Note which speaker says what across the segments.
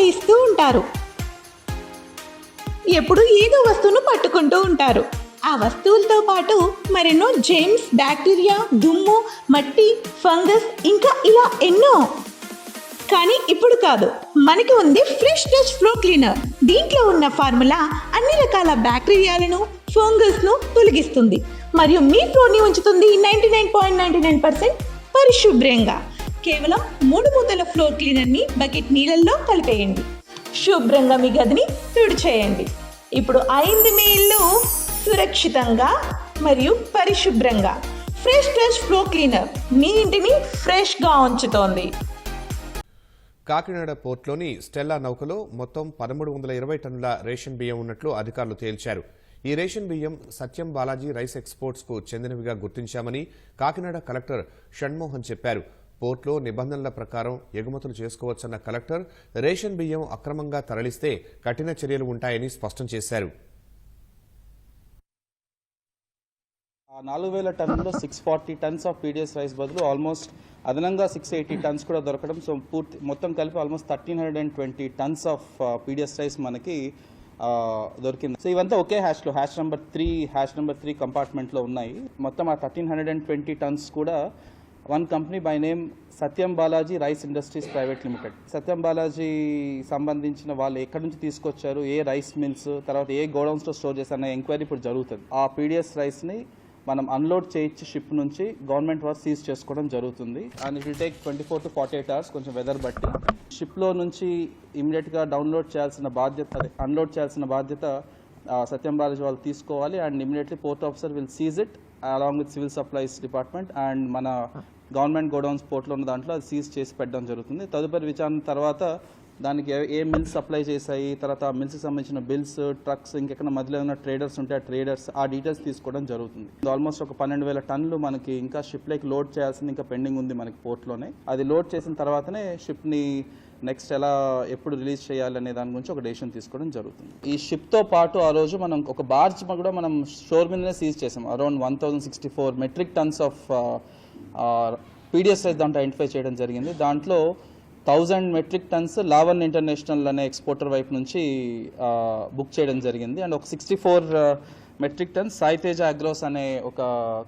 Speaker 1: ఇస్తూ ఉంటారు. ఎప్పుడు ఏదో వస్తువును పట్టుకుంటూ ఉంటారు. ఆ వస్తువులతో పాటు మరెన్నో జెమ్స్ బ్యాక్టీరియా దుమ్ము మట్టి ఫంగస్ ఇంకా ఇలా ఎన్నో. కానీ ఇప్పుడు కాదు మనకి ఉంది ఫ్రెష్ డస్ట్ ఫ్లో క్లీనర్ దీంట్లో ఉన్న ఫార్ములా అన్ని రకాల బ్యాక్టీరియాలను ఫంగస్ను తొలగిస్తుంది. మరియు మీ ఫ్లోర్ని ఉంచుతుంది ninety nine point ninety nine percent పరిశుభ్రంగా. కేవలం మూడు మూతల ఫ్లోర్ క్లీనర్ని బకెట్ నీళ్ళల్లో కలిపేయండి. శుభ్రంగా మీ గదిని తుడిచేయండి. ఇప్పుడు అయింది మీ ఇల్లు సురక్షితంగా మరియు పరిశుభ్రంగా ఫ్రెష్ టచ్ ఫ్లో క్లీనర్ మీ ఇంటిని ఫ్రెష్గా ఉంచుతోంది.
Speaker 2: కాకినాడ పోర్ట్లోని స్టెల్లా నౌకలో మొత్తం పదమూడు వందల ఇరవై టన్నుల రేషన్ బియ్యం ఉన్నట్లు అధికారులు తేల్చారు. ఈ రేషన్ బియ్యం సత్యం బాలాజీ రైస్ ఎక్స్పోర్ట్స్కు చెందినవిగా గుర్తించామని కాకినాడ కలెక్టర్ షణ్మోహన్ చెప్పారు. పోర్టులో నిబంధనల ప్రకారం ఎగుమతులు చేసుకోవచ్చన్న కలెక్టర్ రేషన్ బియ్యం అక్రమంగా తరలిస్తే కఠిన చర్యలు ఉంటాయని స్పష్టం చేశారు.
Speaker 3: నాలుగు వేల టన్నుల్లో six forty tons of PDS rice బదులు ఆల్మోస్ట్ అదనంగా సిక్స్ ఎయిటీ టన్స్ కూడా దొరకడం. సో పూర్తి మొత్తం కలిపి almost thirteen hundred and twenty tons of PDS rice మనకి దొరికింది. సో ఇవంతా ఒకే హ్యాష్లో hatch number three hatch number three కంపార్ట్మెంట్లో ఉన్నాయి. మొత్తం ఆ thirteen hundred and twenty tons కూడా one company by name Satyam Balaji rice industries private limited. Satyam Balaji సంబంధించిన వాళ్ళు ఎక్కడి నుంచి తీసుకొచ్చారు ఏ రైస్ మిల్స్ తర్వాత ఏ గోడౌన్స్లో స్టోర్ చేశారు అనే ఎంక్వైరీ ఇప్పుడు జరుగుతుంది. ఆ పీడిఎస్ రైస్ని మనం అన్లోడ్ చేయించి షిప్ నుంచి గవర్నమెంట్ వారు సీజ్ చేసుకోవడం జరుగుతుంది. And it will take twenty four to forty eight hours కొంచెం వెదర్ బట్టి. షిప్లో నుంచి ఇమీడియట్గా డౌన్లోడ్ చేయాల్సిన బాధ్యత అన్లోడ్ చేయాల్సిన బాధ్యత సత్యం బాలాజీ వాళ్ళు తీసుకోవాలి. And immediately port officer will seize it. Along with civil supplies department and మన గవర్నమెంట్ గోడౌన్స్ పోర్ట్లో ఉన్న దాంట్లో అది సీజ్ చేసి పెట్టడం జరుగుతుంది. తదుపరి విచారణ తర్వాత దానికి ఏ- మిల్స్ సప్లై చేశాయి తర్వాత ఆ మిల్స్కి సంబంధించిన బిల్స్ ట్రక్స్ ఇంకెక్కడ మధ్యలో ఏదైనా ట్రేడర్స్ ఉంటే ఆ ట్రేడర్స్ ఆ డీటెయిల్స్ తీసుకోవడం జరుగుతుంది. ఆల్మోస్ట్ ఒక పన్నెండు వేల టన్నులు మనకి ఇంకా షిప్ లైక్ లోడ్ చేయాల్సింది ఇంకా పెండింగ్ ఉంది మనకి పోర్ట్లోనే. అది లోడ్ చేసిన తర్వాతనే షిప్ని నెక్స్ట్ ఎలా ఎప్పుడు రిలీజ్ చేయాలి అనే దాని గురించి ఒక డెసిషన్ తీసుకోవడం జరుగుతుంది. ఈ షిప్తో పాటు ఆ రోజు మనం ఒక బార్జ్ కూడా మనం షోర్ మీదనే సీజ్ చేసాం. Around one thousand sixty four metric tons of PDS దాంట్లో ఐడెంటిఫై చేయడం జరిగింది. దాంట్లో thousand metric tons Lavan international అనే ఎక్స్పోర్టర్ వైపు నుంచి బుక్ చేయడం జరిగింది. అండ్ ఒక sixty four metric tons Saiteja Agros అనే ఒక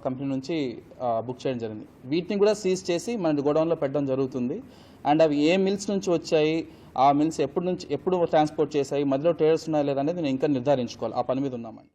Speaker 3: కంపెనీ నుంచి బుక్ చేయడం జరిగింది. వీటిని కూడా సీజ్ చేసి మన గోడౌన్లో పెట్టడం జరుగుతుంది. అండ్ అవి ఏ మిల్స్ నుంచి వచ్చాయి ఆ మిల్స్ ఎప్పుడు నుంచి ఎప్పుడు ట్రాన్స్పోర్ట్ చేశాయి మధ్యలో ట్రేడర్స్ ఉన్నాయా లేదా అనేది నేను ఇంకా నిర్ధారించుకోవాలి. ఆ పని మీద ఉన్నామండి